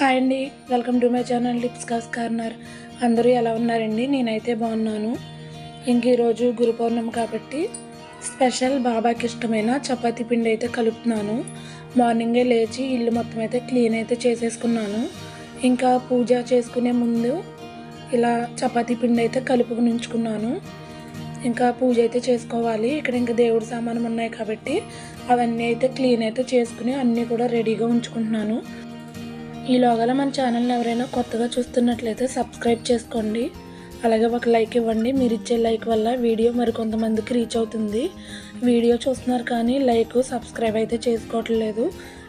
Hi అండి. Welcome to my channel లిప్స్ కాస్ కార్నర్. అందరూ ఎలా ఉన్నారండి? నేనైతే బాగున్నాను. ఇంక ఈరోజు గురు పౌర్ణమి కాబట్టి స్పెషల్ బాబాకి ఇష్టమైన చపాతీ పిండి అయితే కలుపుతున్నాను. మార్నింగే లేచి ఇల్లు మొత్తం అయితే క్లీన్ అయితే చేసేసుకున్నాను. ఇంకా పూజ చేసుకునే ముందు ఇలా చపాతీ పిండి అయితే కలుపుకుని ఉంచుకున్నాను ఇంకా పూజ అయితే చేసుకోవాలి. ఇక్కడ ఇంకా దేవుడి సామానం ఉన్నాయి కాబట్టి అవన్నీ అయితే క్లీన్ అయితే చేసుకుని అన్నీ కూడా రెడీగా ఉంచుకుంటున్నాను. ఈలోగా మన ఛానల్ని ఎవరైనా కొత్తగా చూస్తున్నట్లయితే సబ్స్క్రైబ్ చేసుకోండి. అలాగే ఒక లైక్ ఇవ్వండి. మీరు ఇచ్చే లైక్ వల్ల వీడియో మరికొంతమందికి రీచ్ అవుతుంది. వీడియో చూస్తున్నారు కానీ లైక్ సబ్స్క్రైబ్ అయితే చేసుకోవట్లేదు.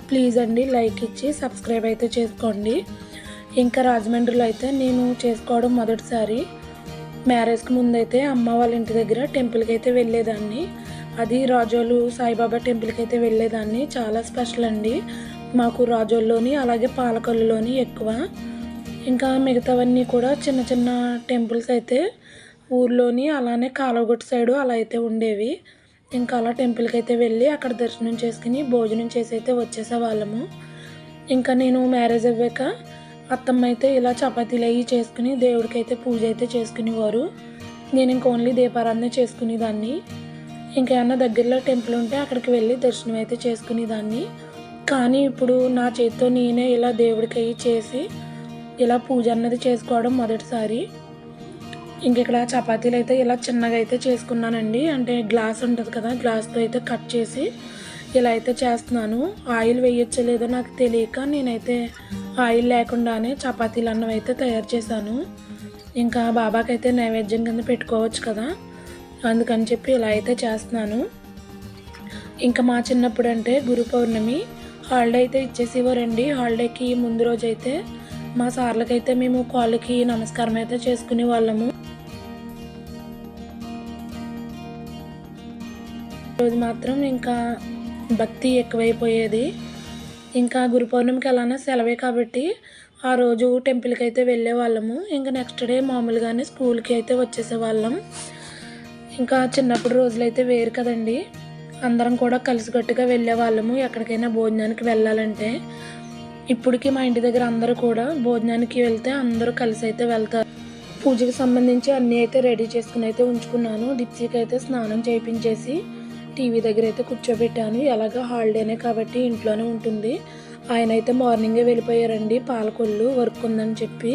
ప్లీజ్ అండి లైక్ ఇచ్చి సబ్స్క్రైబ్ అయితే చేసుకోండి. ఇంకా రాజమండ్రిలో అయితే నేను చేసుకోవడం మొదటిసారి. మ్యారేజ్కి ముందైతే అమ్మ వాళ్ళ ఇంటి దగ్గర టెంపుల్కి అయితే వెళ్ళేదాన్ని. అది రాజోలు సాయిబాబా టెంపుల్కి అయితే వెళ్ళేదాన్ని. చాలా స్పెషల్ అండి. మాకు రాజోల్లోని అలాగే పాలకొల్లులోని ఎక్కువ. ఇంకా మిగతావన్నీ కూడా చిన్న చిన్న టెంపుల్స్ అయితే ఊర్లోని అలానే కాలవగొట్టు సైడు అలా అయితే ఉండేవి. ఇంకా అలా టెంపుల్కి అయితే వెళ్ళి అక్కడ దర్శనం చేసుకుని భోజనం చేసి అయితే వచ్చేసేవాళ్ళము ఇంకా నేను మ్యారేజ్ అవ్వాక అత్తమ్మ అయితే ఇలా చపాతీలు అవి చేసుకుని దేవుడికి అయితే పూజ అయితే చేసుకునేవారు. నేను ఇంక ఓన్లీ దీపారాధన చేసుకునేదాన్ని. ఇంకేమన్నా దగ్గరలో టెంపుల్ ఉంటే అక్కడికి వెళ్ళి దర్శనం అయితే చేసుకునేదాన్ని. కానీ ఇప్పుడు నా చేతితో నేనే ఇలా దేవుడికి అవి చేసి ఇలా పూజ అన్నది చేసుకోవడం మొదటిసారి. ఇంక ఇక్కడ చపాతీలు అయితే ఇలా చిన్నగా అయితే చేసుకున్నానండి. అంటే గ్లాస్ ఉంటుంది కదా గ్లాస్తో అయితే కట్ చేసి ఇలా అయితే చేస్తున్నాను. ఆయిల్ వేయచ్చో లేదో నాకు తెలియక నేనైతే ఆయిల్ లేకుండానే చపాతీలు అన్నం అయితే తయారు చేశాను. ఇంకా బాబాకైతే నైవేద్యం కింద పెట్టుకోవచ్చు కదా అందుకని చెప్పి ఇలా అయితే చేస్తున్నాను. ఇంకా మా చిన్నప్పుడు అంటే గురు పౌర్ణమి హాలిడే అయితే ఇచ్చేసేవారండి హాలిడేకి ముందు రోజు అయితే మా సార్లకైతే మేము కాళ్ళకి నమస్కారం అయితే చేసుకునే వాళ్ళము. రోజు మాత్రం ఇంకా భక్తి ఎక్కువైపోయేది. ఇంకా గురు పౌర్ణమికి అలానే సెలవే కాబట్టి ఆ రోజు టెంపుల్కి అయితే వెళ్ళే వాళ్ళము. ఇంకా నెక్స్ట్ డే మామూలుగానే స్కూల్కి అయితే వచ్చేసేవాళ్ళం ఇంకా చిన్నప్పుడు రోజులైతే వేరు కదండి. అందరం కూడా కలిసికట్టుగా వెళ్ళే వాళ్ళము ఎక్కడికైనా భోజనానికి వెళ్ళాలంటే. ఇప్పటికీ మా ఇంటి దగ్గర అందరూ కూడా భోజనానికి వెళ్తే అందరూ కలిసి అయితే వెళ్తారు. పూజకి సంబంధించి అన్నీ అయితే రెడీ చేసుకుని అయితే ఉంచుకున్నాను. డిప్సీకి అయితే స్నానం చేయించేసి టీవీ దగ్గర అయితే కూర్చోబెట్టాను. ఎలాగ హాలిడేనే కాబట్టి ఇంట్లోనే ఉంటుంది. ఆయన అయితే మార్నింగే వెళ్ళిపోయారండి. పాలకొల్లు వర్క్ ఉందని చెప్పి.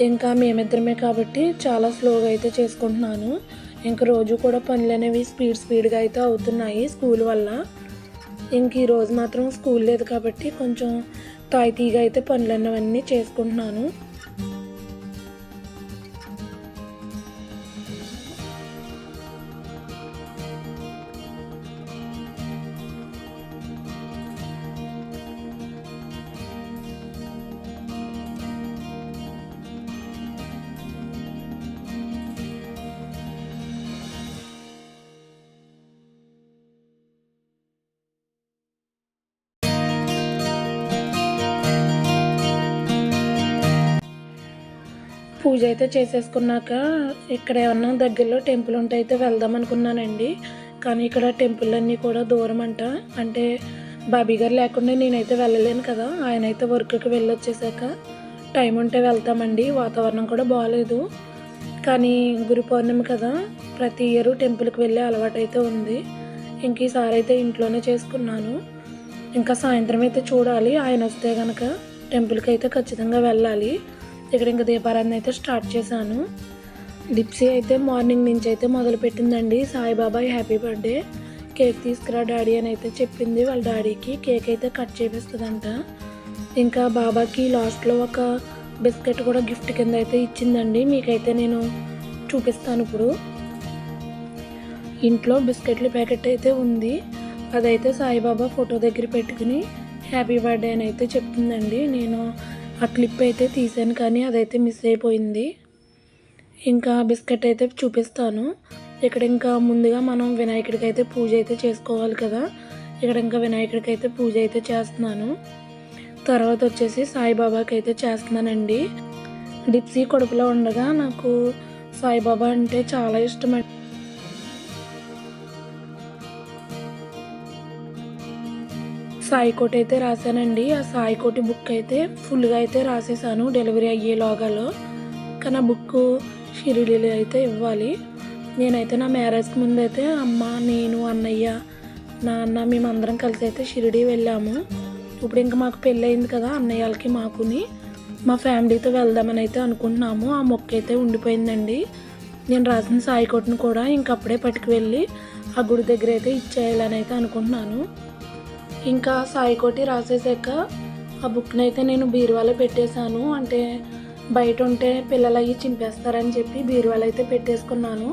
ఇంకా మేమిద్దరమే కాబట్టి చాలా స్లోగా అయితే చేసుకుంటున్నాను. ఇంకా రోజు కూడా పనులు అనేవి స్పీడ్ స్పీడ్గా అయితే అవుతున్నాయి స్కూల్ వల్ల. ఇంక ఈరోజు మాత్రం స్కూల్ లేదు కాబట్టి కొంచెం తాయితీగా అయితే పనులు అన్నవన్నీ చేసుకుంటున్నాను. పూజ అయితే చేసేసుకున్నాక ఇక్కడ ఏమన్నా దగ్గరలో టెంపుల్ ఉంటే అయితే వెళ్దాం అనుకున్నానండి. కానీ ఇక్కడ టెంపుల్ అన్నీ కూడా దూరం అంట. అంటే బాబీ గారు లేకుండా నేనైతే వెళ్ళలేను కదా. ఆయన అయితే వర్క్కి వెళ్ళొచ్చేసాక టైం ఉంటే వెళ్తామండి. వాతావరణం కూడా బాగాలేదు కానీ గురు పౌర్ణమి కదా ప్రతి ఇయర్ టెంపుల్కి వెళ్ళే అలవాటు అయితే ఉంది. ఇంక ఈసారి అయితే ఇంట్లోనే చేసుకున్నాను. ఇంకా సాయంత్రం అయితే చూడాలి. ఆయన వస్తే కనుక టెంపుల్కి అయితే ఖచ్చితంగా వెళ్ళాలి. ఇక్కడ ఇంకా దీపారాధన అయితే స్టార్ట్ చేశాను. డిప్సీ అయితే మార్నింగ్ నుంచి అయితే మొదలు పెట్టిందండి సాయిబాబా హ్యాపీ బర్త్డే. కేక్ తీసుకురా డాడీ అని అయితే చెప్పింది. వాళ్ళ డాడీకి కేక్ అయితే కట్ చేపిస్తుందంట. ఇంకా బాబాకి లాస్ట్లో ఒక బిస్కెట్ కూడా గిఫ్ట్ కింద అయితే ఇచ్చిందండి. మీకైతే నేను చూపిస్తాను ఇప్పుడు. ఇంట్లో బిస్కెట్ల ప్యాకెట్ అయితే ఉంది. అదైతే సాయిబాబా ఫోటో దగ్గర పెట్టుకుని హ్యాపీ బర్త్డే అని అయితే చెప్తుందండి. నేను ఆ క్లిప్ అయితే తీసాను కానీ అదైతే మిస్ అయిపోయింది. ఇంకా బిస్కెట్ అయితే చూపిస్తాను. ఇక్కడ ఇంకా ముందుగా మనం వినాయకుడికి అయితే పూజ అయితే చేసుకోవాలి కదా. ఇక్కడ ఇంకా వినాయకుడికి అయితే పూజ అయితే చేస్తున్నాను. తర్వాత వచ్చేసి సాయిబాబాకి అయితే చేస్తున్నానండి. డిప్సీ కొడుకులో ఉండగా నాకు సాయిబాబా అంటే చాలా ఇష్టం సాయికోట అయితే రాశానండి. ఆ సాయికోటి బుక్ అయితే ఫుల్గా అయితే రాసేసాను డెలివరీ అయ్యే లోగాలో. కానీ ఆ బుక్ షిరిడీలో అయితే ఇవ్వాలి. నేనైతే నా మ్యారేజ్కి ముందు అయితే అమ్మ నేను అన్నయ్య నాన్న మేమందరం కలిసి అయితే షిరిడీ వెళ్ళాము. ఇప్పుడు ఇంకా మాకు పెళ్ళి అయింది కదా అన్నయ్య వాళ్ళకి మాకుని. మా ఫ్యామిలీతో వెళ్దామని అయితే అనుకుంటున్నాము. ఆ మొక్క అయితే ఉండిపోయిందండి. నేను రాసిన సాయికోటను కూడా ఇంకప్పుడే పట్టుకు వెళ్ళి ఆ గుడి దగ్గర అయితే ఇచ్చేయాలని అయితే అనుకుంటున్నాను. ఇంకా సాయికోటి రాసేసాక ఆ బుక్ని అయితే నేను బీరువాలో పెట్టేశాను. అంటే బయట ఉంటే పిల్లలు అయ్యి చింపేస్తారని చెప్పి బీరువాలో అయితే పెట్టేసుకున్నాను.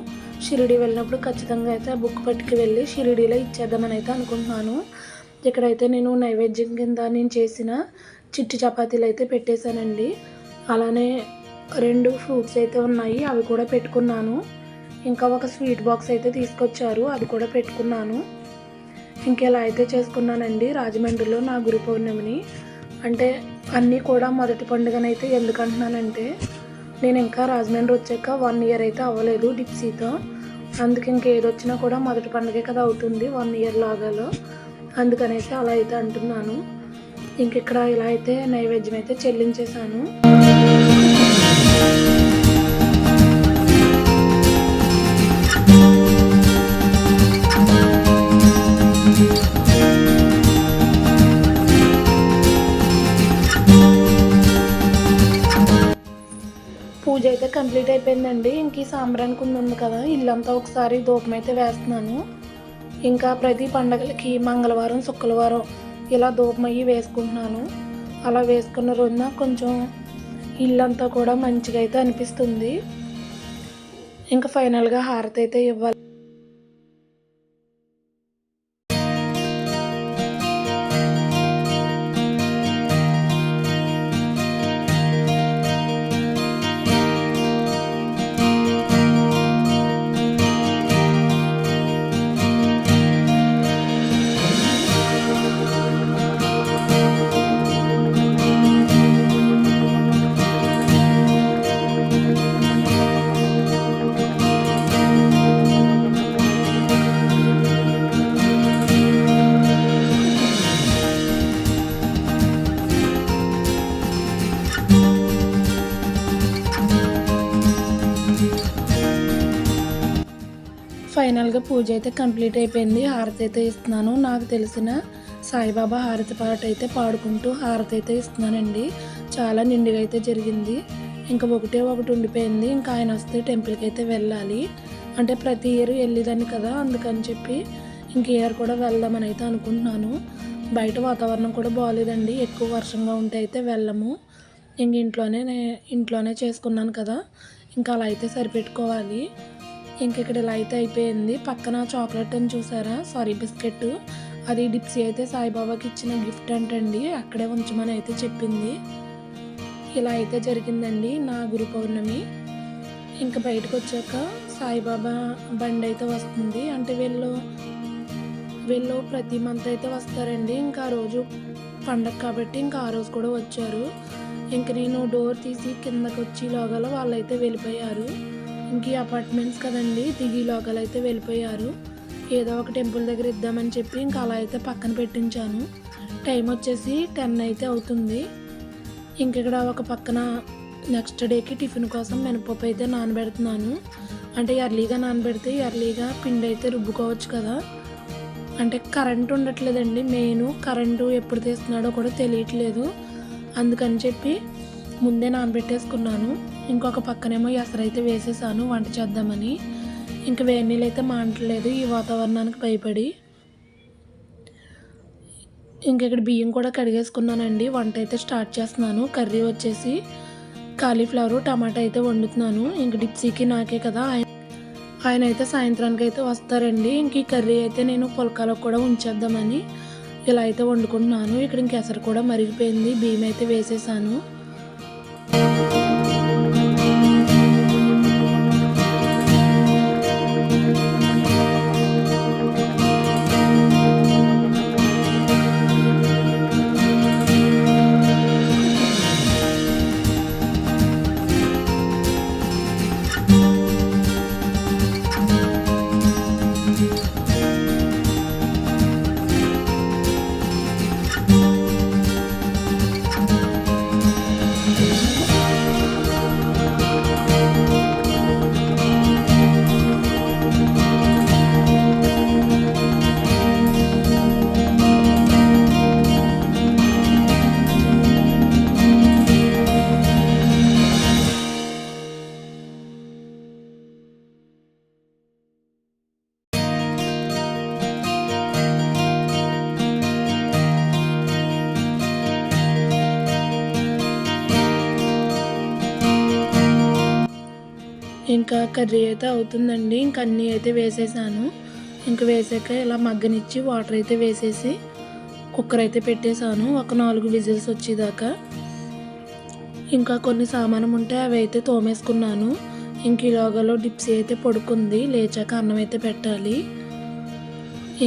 షిరిడి వెళ్ళినప్పుడు ఖచ్చితంగా అయితే ఆ బుక్ పట్టుకు వెళ్ళి షిరిడీలో ఇచ్చేద్దామని అయితే అనుకుంటున్నాను. ఇక్కడైతే నేను నైవేద్యం కింద నేను చేసిన చిట్టి చపాతీలు అయితే పెట్టేశానండి. అలానే రెండు ఫ్రూట్స్ అయితే ఉన్నాయి అవి కూడా పెట్టుకున్నాను. ఇంకా ఒక స్వీట్ బాక్స్ అయితే తీసుకొచ్చారు అది కూడా పెట్టుకున్నాను. ఇంకెలా అయితే చేసుకున్నానండి రాజమండ్రిలో నా గురు పౌర్ణమిని. అంటే అన్నీ కూడా మొదటి పండుగనైతే ఎందుకు అంటున్నానంటే నేను ఇంకా రాజమండ్రి వచ్చాక వన్ ఇయర్ అయితే అవ్వలేదు డిప్సీతో. అందుకే ఇంకేది వచ్చినా కూడా మొదటి పండుగే కదా అవుతుంది వన్ ఇయర్ లాగాలో. అందుకనైతే అలా అయితే అంటున్నాను. ఇంక ఇక్కడ ఇలా అయితే నైవేద్యం అయితే చెల్లించేశాను. అయితే కంప్లీట్ అయిపోయిందండి. ఇంక ఈ సాంబ్రానికి ఉంది ఉంది కదా ఇల్లంతా ఒకసారి దూపం అయితే వేస్తున్నాను. ఇంకా ప్రతి పండగలకి మంగళవారం శుక్రవారం ఇలా ధూపం అయ్యి వేసుకుంటున్నాను. అలా వేసుకున్న రోజున కొంచెం ఇల్లంతా కూడా మంచిగా అయితే అనిపిస్తుంది. ఇంకా ఫైనల్గా హారతి అయితే ఇవ్వాలి. పూజ అయితే కంప్లీట్ అయిపోయింది. హారతి అయితే ఇస్తున్నాను. నాకు తెలిసిన సాయిబాబా హారతి పాట అయితే పాడుకుంటూ హారతి అయితే ఇస్తున్నానండి. చాలా నిండుగా అయితే జరిగింది. ఇంకా ఒకటే ఒకటి ఉండిపోయింది. ఇంకా ఆయన వస్తే టెంపుల్కి అయితే వెళ్ళాలి. అంటే ప్రతి ఇయర్ వెళ్ళేదాన్ని కదా. అందుకని చెప్పి ఇంక ఇయర్ కూడా వెళ్దామని అయితే అనుకుంటున్నాను. బయట వాతావరణం కూడా బాగాలేదండి ఎక్కువ వర్షంగా ఉంటే అయితే వెళ్ళము. ఇంక ఇంట్లోనే ఇంట్లోనే చేసుకున్నాను కదా. ఇంకా అలా అయితే సరిపెట్టుకోవాలి. ఇంక ఇక్కడ ఇలా అయితే అయిపోయింది. పక్కన చాక్లెట్ అని చూసారా? Sorry biscuit. అది డిప్సీ అయితే సాయిబాబాకి ఇచ్చిన గిఫ్ట్ అంటండి. అక్కడే ఉంచమని అయితే చెప్పింది. ఇలా అయితే జరిగిందండి నా గురు పౌర్ణమి. ఇంకా బయటకు వచ్చాక సాయిబాబా బండి అయితే వస్తుంది. అంటే వీళ్ళు వీళ్ళు ప్రతి మంత్ అయితే వస్తారండి. ఇంకా ఆ రోజు పండగ కాబట్టి ఇంకా ఆ రోజు కూడా వచ్చారు. ఇంక నేను డోర్ తీసి కిందకి వచ్చి లోగల వాళ్ళైతే వెళ్ళిపోయారు. ఇంక ఈ అపార్ట్మెంట్స్ కదండి. దిగి లోకల్ అయితే వెళ్ళిపోయారు. ఏదో ఒక టెంపుల్ దగ్గర ఇద్దామని చెప్పి ఇంకా అలా అయితే పక్కన పెట్టించాను. టైం వచ్చేసి టెన్ అయితే అవుతుంది. ఇంక ఇక్కడ ఒక పక్కన నెక్స్ట్ డేకి టిఫిన్ కోసం మినపప్పు అయితే నానబెడుతున్నాను. అంటే ఎర్లీగా నానబెడితే ఎర్లీగా పిండి అయితే రుబ్బుకోవచ్చు కదా. అంటే కరెంట్ ఉండట్లేదండి. మెయిన్ కరెంటు ఎప్పుడు తీస్తున్నాడో కూడా తెలియట్లేదు. అందుకని చెప్పి ముందే నానబెట్టేసుకున్నాను. ఇంకొక పక్కనేమో ఎసరైతే వేసేసాను వంట చేద్దామని. ఇంక వేడి నీళ్ళు అయితే మాంటలేదు ఈ వాతావరణానికి భయపడి. ఇంక ఇక్కడ బియ్యం కూడా కడిగేసుకున్నానండి వంట అయితే స్టార్ట్ చేస్తున్నాను. కర్రీ వచ్చేసి కాలీఫ్లవర్ టమాటా అయితే వండుతున్నాను. ఇంక డిప్సీకి నాకే కదా ఆయన ఆయన అయితే సాయంత్రానికి అయితే వస్తారండి. ఇంక ఈ కర్రీ అయితే నేను పుల్కాలో కూడా ఉంచేద్దామని ఇలా అయితే వండుకుంటున్నాను. ఇక్కడ ఇంక ఎసరు కూడా మరిగిపోయింది బియ్యం అయితే వేసేసాను. ఇంకా కర్రీ అయితే అవుతుందండి. ఇంకా అన్నీ అయితే వేసేసాను. ఇంకా వేసాక ఇలా మగ్గనిచ్చి వాటర్ అయితే వేసేసి కుక్కర్ అయితే పెట్టేశాను ఒక నాలుగు విజిల్స్ వచ్చేదాకా. ఇంకా కొన్ని సామానం ఉంటే అవి అయితే తోమేసుకున్నాను. ఇంక ఈలోగాలో డిప్సీ అయితే పడుకుంది. లేచాక అన్నం అయితే పెట్టాలి.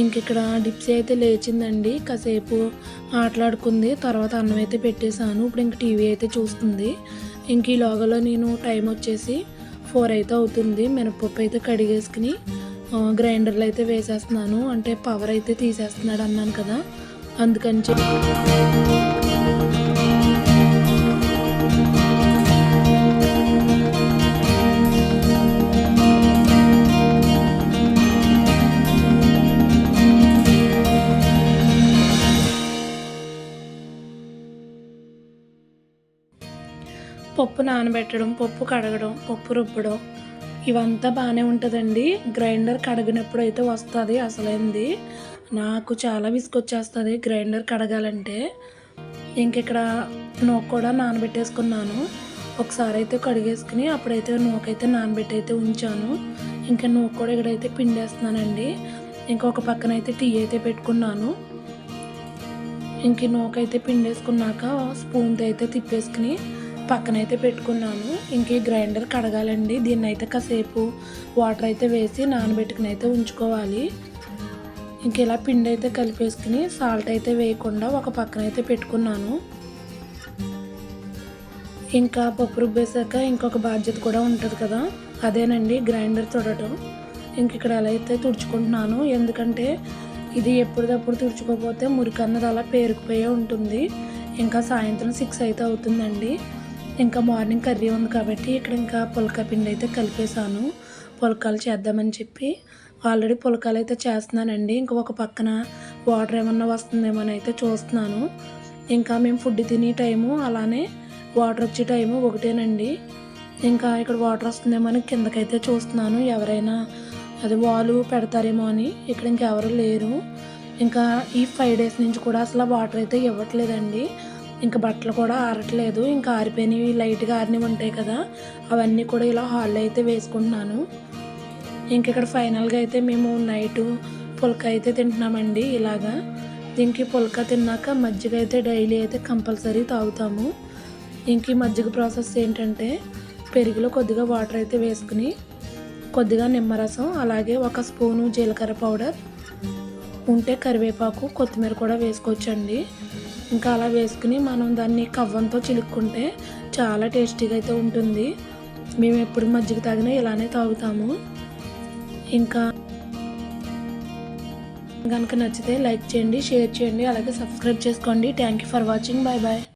ఇంక ఇక్కడ డిప్సీ అయితే లేచిందండి. కాసేపు ఆటలాడుకుంది తర్వాత అన్నం అయితే పెట్టేశాను ఇప్పుడు ఇంక టీవీ అయితే చూస్తుంది. ఇంక ఈ నేను టైం వచ్చేసి ఫోర్ అయితే అవుతుంది. మినపప్పు అయితే కడిగేసుకుని గ్రైండర్లో అయితే వేసేస్తున్నాను. అంటే పవర్ అయితే తీసేస్తున్నాడు అన్నాను కదా. అందుకని చెప్పి పప్పు నానబెట్టడం పప్పు కడగడం పప్పు రుబ్బడం ఇవంతా బాగానే ఉంటుందండి. గ్రైండర్ కడిగినప్పుడు అయితే వస్తుంది అసలైంది. నాకు చాలా విసుకొచ్చేస్తుంది గ్రైండర్ కడగాలంటే. ఇంక ఇక్కడ నూక కూడా నానబెట్టేసుకున్నాను. ఒకసారి అయితే కడిగేసుకుని అప్పుడైతే నూకైతే నానబెట్టి అయితే ఉంచాను. ఇంకా నూక కూడా ఇక్కడైతే పిండేస్తున్నానండి. ఇంకొక పక్కన అయితే టీ అయితే పెట్టుకున్నాను. ఇంక నూకైతే పిండేసుకున్నాక స్పూన్తో అయితే తిప్పేసుకుని పక్కనైతే పెట్టుకున్నాను ఇంక ఈ గ్రైండర్ కడగాలండి. దీన్ని అయితే కాసేపు వాటర్ అయితే వేసి నానబెట్టుకుని అయితే ఉంచుకోవాలి. ఇంక ఇలా పిండి అయితే కలిపేసుకుని సాల్ట్ అయితే వేయకుండా ఒక పక్కన అయితే పెట్టుకున్నాను. ఇంకా పప్పు రుబ్బేశాక ఇంకొక బాధ్యత కూడా ఉంటుంది కదా? అదేనండి గ్రైండర్ తుడటం. ఇంక ఇక్కడ ఎలా అయితే తుడుచుకుంటున్నాను. ఎందుకంటే ఇది ఎప్పటికప్పుడు తుడుచుకోకపోతే మురికన్నది అలా పేరుకుపోయే ఉంటుంది. ఇంకా సాయంత్రం సిక్స్ అయితే అవుతుందండి. ఇంకా మార్నింగ్ కర్రీ ఉంది కాబట్టి ఇక్కడ ఇంకా పులక పిండి అయితే కలిపేశాను. పులకాలు చేద్దామని చెప్పి ఆల్రెడీ పులకాలు అయితే చేస్తున్నానండి. ఇంకా ఒక పక్కన వాటర్ ఏమన్నా వస్తుందేమో అని అయితే చూస్తున్నాను. ఇంకా మేము ఫుడ్ తినే టైము అలానే వాటర్ వచ్చే టైము ఒకటేనండి. ఇంకా ఇక్కడ వాటర్ వస్తుందేమో అని కిందకైతే చూస్తున్నాను. ఎవరైనా అది వాలు పెడతారేమో అని ఇక్కడ ఇంకెవరు లేరు. ఇంకా ఈ ఫైవ్ డేస్ నుంచి కూడా అసలు వాటర్ అయితే ఇవ్వట్లేదండి. ఇంకా బట్టలు కూడా ఆరట్లేదు. ఇంకా ఆరిపోయినవి లైట్గా ఆరినవి ఉంటాయి కదా. అవన్నీ కూడా ఇలా హాల్లో అయితే వేసుకుంటున్నాను. ఇంక ఇక్కడ ఫైనల్గా అయితే మేము నైటు పుల్క అయితే తింటున్నామండి ఇలాగా. దీనికి పుల్క తిన్నాక మజ్జిగ అయితే డైలీ అయితే కంపల్సరీ తాగుతాము. ఇంక ఈ మజ్జిగ ప్రాసెస్ ఏంటంటే పెరుగులో కొద్దిగా వాటర్ అయితే వేసుకుని కొద్దిగా నిమ్మరసం అలాగే ఒక స్పూను జీలకర్ర పౌడర్ ఉంటే కరివేపాకు కొత్తిమీర కూడా వేసుకోవచ్చండి. ఇంకా అలా వేసుకుని మనం దాన్ని కవ్వంతో చిలుక్కుంటే చాలా టేస్టీగా అయితే ఉంటుంది. మేము ఎప్పుడు మజ్జిగ తాగినా ఇలానే తాగుతాము. ఇంకా కనుక నచ్చితే లైక్ చేయండి షేర్ చేయండి అలాగే సబ్స్క్రైబ్ చేసుకోండి. Thank you for watching bye bye